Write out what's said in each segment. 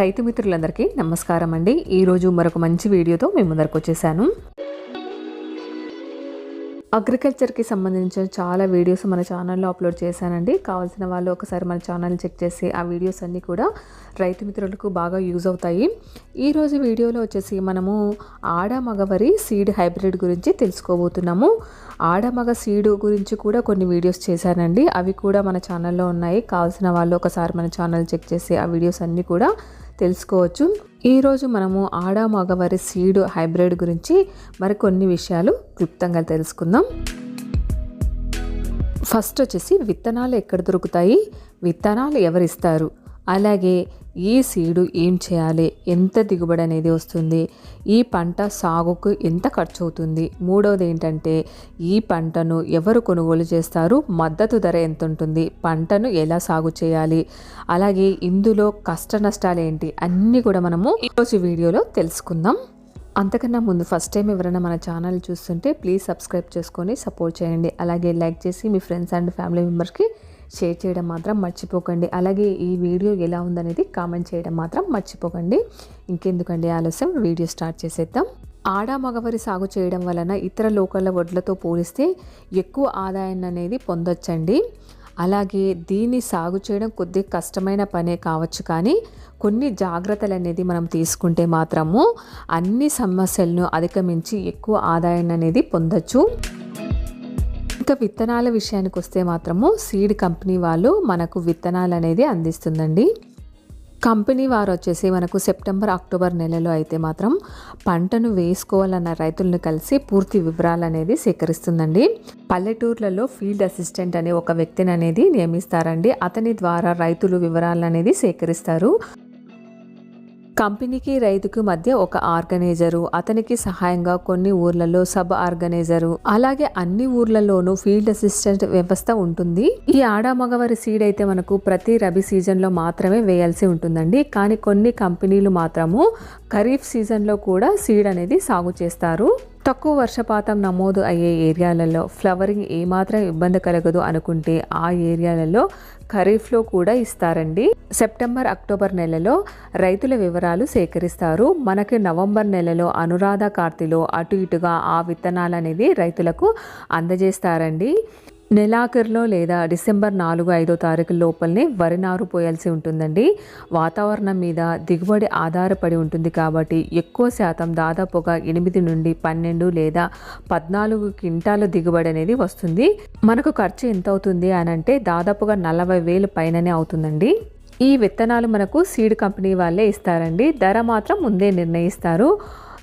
రైతు మిత్రులందరికీ నమస్కారం అండి. ఈరోజు మరొక మంచి వీడియోతో మేము ముందరకు వచ్చేసాను. అగ్రికల్చర్కి సంబంధించిన చాలా వీడియోస్ మన ఛానల్లో అప్లోడ్ చేశానండి. కావాల్సిన వాళ్ళు ఒకసారి మన ఛానల్ చెక్ చేసి ఆ వీడియోస్ అన్నీ కూడా రైతు మిత్రులకు బాగా యూజ్ అవుతాయి. ఈరోజు వీడియోలో వచ్చేసి మనము ఆడ మగవరి సీడ్ హైబ్రిడ్ గురించి తెలుసుకోబోతున్నాము. ఆడ మగ సీడ్ గురించి కూడా కొన్ని వీడియోస్ చేశానండి. అవి కూడా మన ఛానల్లో ఉన్నాయి. కావాల్సిన వాళ్ళు ఒకసారి మన ఛానల్ చెక్ చేసి ఆ వీడియోస్ అన్నీ కూడా తెలుసుకోవచ్చు. ఈరోజు మనము ఆడ మగవారి సీడ్ హైబ్రిడ్ గురించి మరికొన్ని విషయాలు క్లుప్తంగా తెలుసుకుందాం. ఫస్ట్ వచ్చేసి విత్తనాలు ఎక్కడ దొరుకుతాయి? విత్తనాలు ఎవరిస్తారు అలాగే ఈ సీడు ఏం చేయాలి? ఎంత దిగుబడి అనేది వస్తుంది? ఈ పంట సాగుకు ఎంత ఖర్చు అవుతుంది మూడవది ఏంటంటే ఈ పంటను ఎవరు కొనుగోలు చేస్తారు? మద్దతు ధర ఎంత ఉంటుంది పంటను ఎలా సాగు చేయాలి? అలాగే ఇందులో కష్ట నష్టాలు ఏంటి? అన్నీ కూడా మనము ఈరోజు వీడియోలో తెలుసుకుందాం. అంతకన్నా ముందు ఫస్ట్ టైం ఎవరైనా మన ఛానల్ చూస్తుంటే ప్లీజ్ సబ్స్క్రైబ్ చేసుకొని సపోర్ట్ చేయండి. అలాగే లైక్ చేసి మీ ఫ్రెండ్స్ అండ్ ఫ్యామిలీ మెంబర్స్కి షేర్ చేయడం మాత్రం మర్చిపోకండి. అలాగే ఈ వీడియో ఎలా ఉందనేది కామెంట్ చేయడం మాత్రం మర్చిపోకండి. ఇంకెందుకండి ఆలస్యం? వీడియో స్టార్ట్ చేసేద్దాం. ఆడ మగవరి సాగు చేయడం వలన ఇతర లోకల వడ్లతో పోలిస్తే ఎక్కువ ఆదాయాన్ని అనేది పొందొచ్చండి. అలాగే దీన్ని సాగు చేయడం కొద్దిగా కష్టమైన పనే కావచ్చు కానీ కొన్ని జాగ్రత్తలు అనేది మనం తీసుకుంటే మాత్రము అన్ని సమస్యలను అధిగమించి ఎక్కువ ఆదాయాన్ని అనేది పొందొచ్చు. ఇంకా విత్తనాల విషయానికి వస్తే మాత్రము సీడ్ కంపెనీ వాళ్ళు మనకు విత్తనాలు అనేది అందిస్తుందండి. కంపెనీ వారు వచ్చేసి మనకు సెప్టెంబర్ అక్టోబర్ నెలలో అయితే మాత్రం పంటను వేసుకోవాలన్న రైతులను కలిసి పూర్తి వివరాలు అనేది సేకరిస్తుందండి. పల్లెటూర్లలో ఫీల్డ్ అసిస్టెంట్ అనే ఒక వ్యక్తిని అనేది నియమిస్తారండి. అతని ద్వారా రైతులు వివరాలు అనేది సేకరిస్తారు. కంపెనీకి రైతుకు మధ్య ఒక ఆర్గనైజరు. అతనికి సహాయంగా కొన్ని ఊర్లలో సబ్ ఆర్గనైజరు. అలాగే అన్ని ఊర్లలోనూ ఫీల్డ్ అసిస్టెంట్ వ్యవస్థ ఉంటుంది. ఈ ఆడా మగవారి సీడ్ అయితే మనకు ప్రతి రబీ సీజన్లో మాత్రమే వేయాల్సి ఉంటుందండి. కానీ కొన్ని కంపెనీలు మాత్రము ఖరీఫ్ సీజన్లో కూడా సీడ్ అనేది సాగు చేస్తారు. తక్కువ వర్షపాతం నమోదు అయ్యే ఏరియాలలో ఫ్లవరింగ్ ఏమాత్రం ఇబ్బంది కలగదు అనుకుంటే ఆ ఏరియాలలో ఖరీఫ్లో కూడా ఇస్తారండి. సెప్టెంబర్ అక్టోబర్ నెలలో రైతుల వివరాలు సేకరిస్తారు. మనకి నవంబర్ నెలలో అనురాధ కార్తిలో అటు ఇటుగా ఆ విత్తనాలు అనేది రైతులకు అందజేస్తారండి. నెలాఖరులో లేదా డిసెంబర్ నాలుగు ఐదో తారీఖు లోపలనే వరి నారు పోయాల్సి ఉంటుందండి. వాతావరణం మీద దిగుబడి ఆధారపడి ఉంటుంది కాబట్టి ఎక్కువ శాతం దాదాపుగా ఎనిమిది నుండి పన్నెండు లేదా పద్నాలుగు క్వింటాల దిగుబడి అనేది వస్తుంది. మనకు ఖర్చు ఎంత అవుతుంది అని అంటే దాదాపుగా నలభై వేలు పైననే అవుతుందండి. ఈ విత్తనాలు మనకు సీడ్ కంపెనీ వాళ్ళే ఇస్తారండి. ధర మాత్రం ముందే నిర్ణయిస్తారు.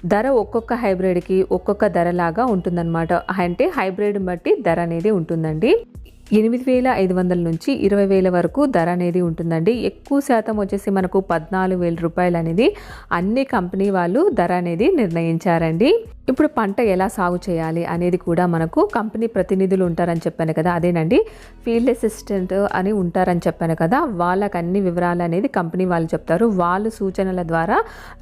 ధర ఒక్కొక్క హైబ్రిడ్కి ఒక్కొక్క ధరలాగా ఉంటుందన్నమాట. అంటే హైబ్రిడ్ బట్టి ధర అనేది ఉంటుందండి. ఎనిమిది వేల ఐదు వందల నుంచి ఇరవై వేల వరకు ధర అనేది ఉంటుందండి. ఎక్కువ శాతం వచ్చేసి మనకు పద్నాలుగు వేల రూపాయలు అనేది అన్ని కంపెనీ వాళ్ళు ధర అనేది నిర్ణయించారండి. ఇప్పుడు పంట ఎలా సాగు చేయాలి అనేది కూడా మనకు కంపెనీ ప్రతినిధులు ఉంటారని చెప్పాను కదా అదేనండి. ఫీల్డ్ అసిస్టెంట్ అని ఉంటారని చెప్పాను కదా వాళ్ళకి అన్ని వివరాలు అనేది కంపెనీ వాళ్ళు చెప్తారు. వాళ్ళు సూచనల ద్వారా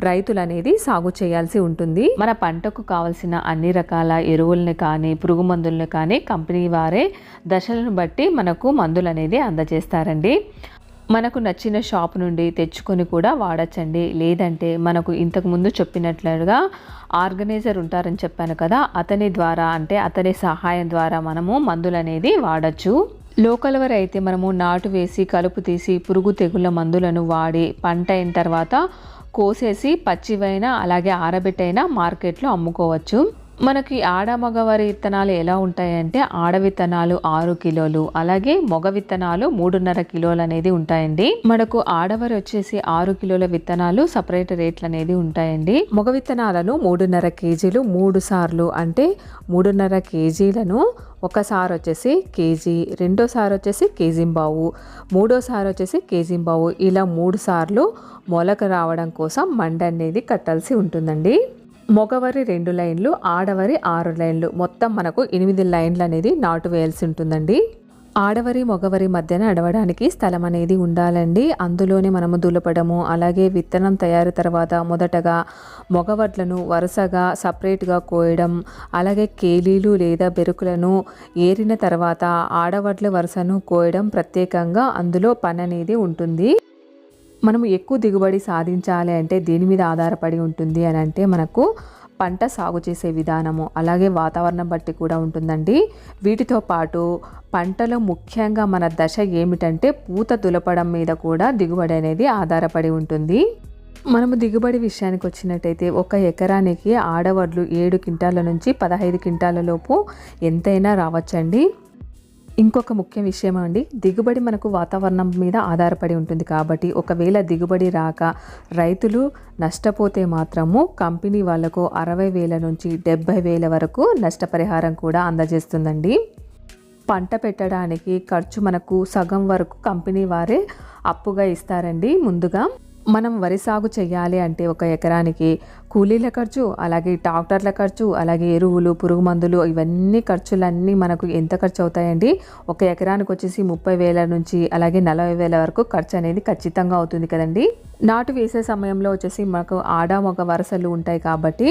రైతులు అనేది సాగు చేయాల్సి ఉంటుంది. మన పంటకు కావాల్సిన అన్ని రకాల ఎరువుల్ని కానీ పురుగు మందులను కానీ కంపెనీ వారే దశలను బట్టి మనకు మందులు అనేది అందజేస్తారండి. మనకు నచ్చిన షాప్ నుండి తెచ్చుకొని కూడా వాడచ్చండి. లేదంటే మనకు ఇంతకుముందు చెప్పినట్లుగా ఆర్గనైజర్ ఉంటారని చెప్పాను కదా అతని ద్వారా అంటే అతని సహాయం ద్వారా మనము మందులు అనేది వాడచ్చు. లోకల్ వరకు అయితే మనము నాటు వేసి కలుపు తీసి పురుగు తెగుళ్ళ మందులను వాడి పంట అయిన తర్వాత కోసేసి పచ్చివైనా అలాగే ఆరబెట్టైనా మార్కెట్లో అమ్ముకోవచ్చు. మనకి ఆడ మగవారి విత్తనాలు ఎలా ఉంటాయంటే ఆడ విత్తనాలు ఆరు కిలోలు అలాగే మగ విత్తనాలు మూడున్నర కిలోలు అనేది ఉంటాయండి. మనకు ఆడవారి వచ్చేసి ఆరు కిలోల విత్తనాలు సపరేట్ రేట్లు అనేది ఉంటాయండి. మగ విత్తనాలను మూడున్నర కేజీలు మూడు సార్లు అంటే మూడున్నర కేజీలను ఒకసారి వచ్చేసి కేజీ రెండోసారి వచ్చేసి కేజీంబావు మూడోసారి వచ్చేసి కేజీంబావు. ఇలా మూడు సార్లు మొలక రావడం కోసం మండ అనేది కట్టాల్సి ఉంటుందండి. మగవరి రెండు లైన్లు ఆడవరి ఆరు లైన్లు. మొత్తం మనకు ఎనిమిది లైన్లు అనేది నాటు వేయాల్సి ఉంటుందండి. ఆడవరి మగవరి మధ్యన నడవడానికి స్థలం అనేది ఉండాలండి. అందులోనే మనము దులపడము అలాగే విత్తనం తయారు తర్వాత మొదటగా మగవడ్లను వరుసగా సపరేట్గా కోయడం అలాగే కేలీలు లేదా బెరుకులను ఏరిన తర్వాత ఆడవడ్ల వరుసను కోయడం ప్రత్యేకంగా అందులో పని అనేది ఉంటుంది. మనం ఎక్కువ దిగుబడి సాధించాలి అంటే దేని మీద ఆధారపడి ఉంటుంది అని అంటే మనకు పంట సాగు చేసే విధానము అలాగే వాతావరణం బట్టి కూడా ఉంటుందండి. వీటితో పాటు పంటలో ముఖ్యంగా మన దశ ఏమిటంటే పూత దులపడం మీద కూడా దిగుబడి అనేది ఆధారపడి ఉంటుంది. మనము దిగుబడి విషయానికి వచ్చినట్టయితే ఒక ఎకరానికి ఆడవడ్లు ఏడు క్వింటాల నుంచి పదహైదు క్వింటాల లోపు ఎంతైనా రావచ్చండి. ఇంకొక ముఖ్య విషయం అండి? దిగుబడి మనకు వాతావరణం మీద ఆధారపడి ఉంటుంది కాబట్టి ఒకవేళ దిగుబడి రాక రైతులు నష్టపోతే మాత్రము కంపెనీ వాళ్ళకు అరవై వేల నుంచి డెబ్బై వేల వరకు నష్టపరిహారం కూడా అందజేస్తుందండి. పంట పెట్టడానికి ఖర్చు మనకు సగం వరకు కంపెనీ వారే అప్పుగా ఇస్తారండి ముందుగా. మనం వరి సాగు చేయాలి అంటే ఒక ఎకరానికి కూలీల ఖర్చు అలాగే ట్రాక్టర్ల ఖర్చు అలాగే ఎరువులు పురుగు మందులు ఇవన్నీ ఖర్చులన్నీ మనకు ఎంత ఖర్చు అవుతాయండి? ఒక ఎకరానికి వచ్చేసి ముప్పై వేల నుంచి అలాగే నలభై వేల వరకు ఖర్చు అనేది ఖచ్చితంగా అవుతుంది కదండి? నాటు వేసే సమయంలో వచ్చేసి మనకు ఆడ మగ వరుసలు ఉంటాయి కాబట్టి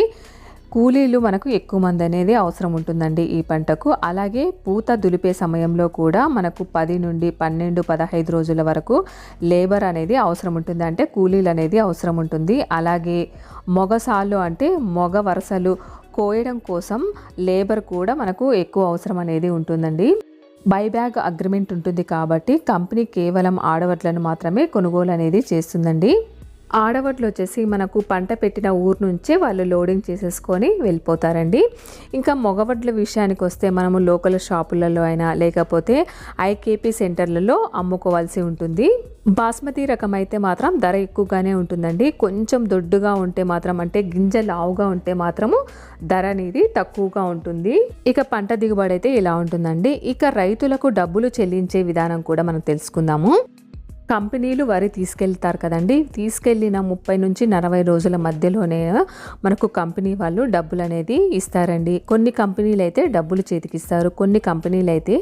కూలీలు మనకు ఎక్కువ మంది అనేది అవసరం ఉంటుందండి ఈ పంటకు. అలాగే పూత దులిపే సమయంలో కూడా మనకు పది నుండి పన్నెండు పదహైదు రోజుల వరకు లేబర్ అనేది అవసరం ఉంటుంది. అంటే కూలీలు అనేది అవసరం ఉంటుంది. అలాగే మొగసాలు అంటే మొగ వరుసలు కోయడం కోసం లేబర్ కూడా మనకు ఎక్కువ అవసరం అనేది ఉంటుందండి. బైబ్యాగ్ అగ్రిమెంట్ ఉంటుంది కాబట్టి కంపెనీ కేవలం ఆడవట్లను మాత్రమే కొనుగోలు అనేది చేస్తుందండి. ఆడవడ్లు వచ్చేసి మనకు పంట పెట్టిన ఊరు నుంచే వాళ్ళు లోడింగ్ చేసేసుకొని వెళ్ళిపోతారండి. ఇంకా మగవడ్ల విషయానికి వస్తే మనము లోకల్ షాపులలో అయినా లేకపోతే ఐకేపీ సెంటర్లలో అమ్ముకోవాల్సి ఉంటుంది. బాస్మతి రకం అయితే మాత్రం ధర ఎక్కువగానే ఉంటుందండి. కొంచెం దొడ్డుగా ఉంటే మాత్రం అంటే గింజ లావుగా ఉంటే మాత్రము ధర అనేది తక్కువగా ఉంటుంది. ఇక పంట దిగుబడి అయితే ఇలా ఉంటుందండి. ఇక రైతులకు డబ్బులు చెల్లించే విధానం కూడా మనం తెలుసుకుందాము. కంపెనీలు వరి తీసుకెళ్తారు కదండి. తీసుకెళ్ళిన ముప్పై నుంచి నలభై రోజుల మధ్యలోనే మనకు కంపెనీ వాళ్ళు డబ్బులు అనేది ఇస్తారండి. కొన్ని కంపెనీలు అయితే డబ్బులు చేతికిస్తారు కొన్ని కంపెనీలు అయితే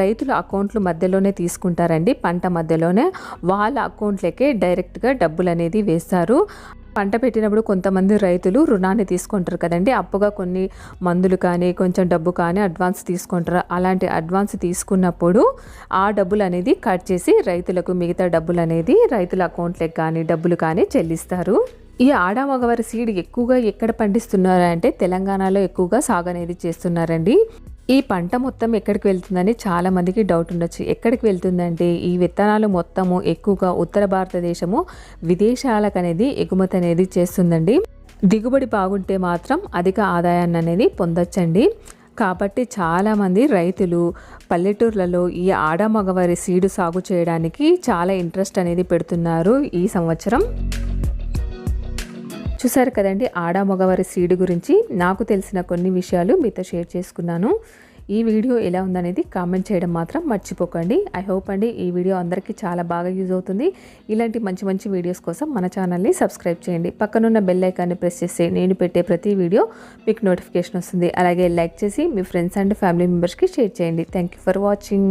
రైతుల అకౌంట్లు మధ్యలోనే తీసుకుంటారండి. పంట మధ్యలోనే వాళ్ళ అకౌంట్లకే డైరెక్ట్గా డబ్బులు అనేది వేస్తారు. పంట పెట్టినప్పుడు కొంతమంది రైతులు రుణాన్ని తీసుకుంటారు కదండి. అప్పుగా కొన్ని మందులు కానీ కొంచెం డబ్బు కానీ అడ్వాన్స్ తీసుకుంటారు. అలాంటి అడ్వాన్స్ తీసుకున్నప్పుడు ఆ డబ్బులు అనేది కట్ చేసి రైతులకు మిగతా డబ్బులు అనేది రైతుల అకౌంట్లకు కానీ డబ్బులు కానీ చెల్లిస్తారు. ఈ ఆడ మగవారి సీడ్ ఎక్కువగా ఎక్కడ పండిస్తున్నారు అంటే తెలంగాణలో ఎక్కువగా సాగు అనేది చేస్తున్నారండి. ఈ పంట మొత్తం ఎక్కడికి వెళ్తుందని చాలామందికి డౌట్ ఉండొచ్చు. ఎక్కడికి వెళ్తుందంటే ఈ విత్తనాలు మొత్తము ఎక్కువగా ఉత్తర భారతదేశము విదేశాలకు అనేది ఎగుమతి అనేది చేస్తుందండి. దిగుబడి బాగుంటే మాత్రం అధిక ఆదాయాన్ని అనేది పొందొచ్చండి. కాబట్టి చాలామంది రైతులు పల్లెటూర్లలో ఈ ఆడ మగవారి సీడు సాగు చేయడానికి చాలా ఇంట్రెస్ట్ అనేది పెడుతున్నారు ఈ సంవత్సరం. చూసారు కదండి ఆడ మగవారి సీడు గురించి. నాకు తెలిసిన కొన్ని విషయాలు మీతో షేర్ చేసుకున్నాను. ఈ వీడియో ఎలా ఉందనేది కామెంట్ చేయడం మాత్రం మర్చిపోకండి. ఐ హోప్ అండి ఈ వీడియో అందరికీ చాలా బాగా యూజ్ అవుతుంది. ఇలాంటి మంచి మంచి వీడియోస్ కోసం మన ఛానల్ని సబ్స్క్రైబ్ చేయండి. పక్కనున్న బెల్ ఐకాన్ని ప్రెస్ చేస్తే నేను పెట్టే ప్రతి వీడియో మీకు నోటిఫికేషన్ వస్తుంది. అలాగే లైక్ చేసి మీ ఫ్రెండ్స్ అండ్ ఫ్యామిలీ మెంబర్స్కి షేర్ చేయండి. Thank you for watching